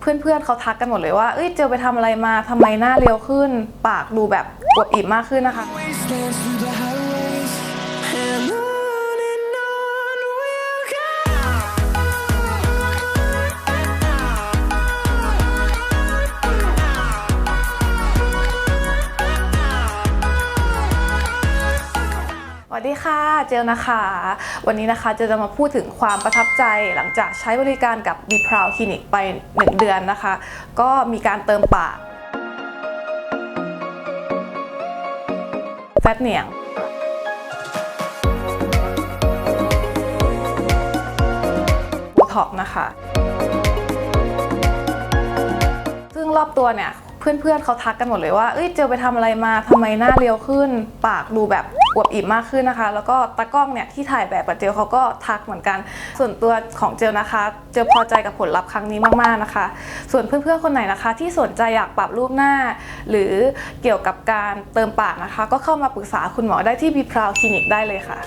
เพื่อนๆเขาทักกันหมดเลยว่า เอ้ยเจลไปทำอะไรมาทำไมหน้าเรียวขึ้น ปากดูแบบอวบอิ่มมากขึ้นนะคะ วัสดีค่ะ เจลนะคะ วันนี้นะคะเจลจะมาพูดถึงความประทับใจหลังจากใช้บริการกับ b p r o u d Clinic ไป 1 เดือนนะคะ ก็มีการเติมปาก แฟตเหนียงโบท็อกนะคะ ซึ่งรอบตัวเนี่ยเพื่อนๆเขาทักกันหมดเลยว่า เอ้ย เจลไปทำอะไรมาทำไมหน้าเรียวขึ้น ปากดูแบบ อวบอิ่มมากขึ้นนะคะ แล้วก็ตากล้องเนี่ยที่ถ่ายแบบกับเจลเขาก็ทักเหมือนกัน ส่วนตัวของเจลนะคะ เจลพอใจกับผลลัพธ์ครั้งนี้มากๆนะคะ ส่วนเพื่อนๆคนไหนนะคะ ที่สนใจอยากปรับรูปหน้า หรือเกี่ยวกับการเติมปากนะคะ ก็เข้ามาปรึกษาคุณหมอได้ที่บีพราวคลินิกได้เลยค่ะ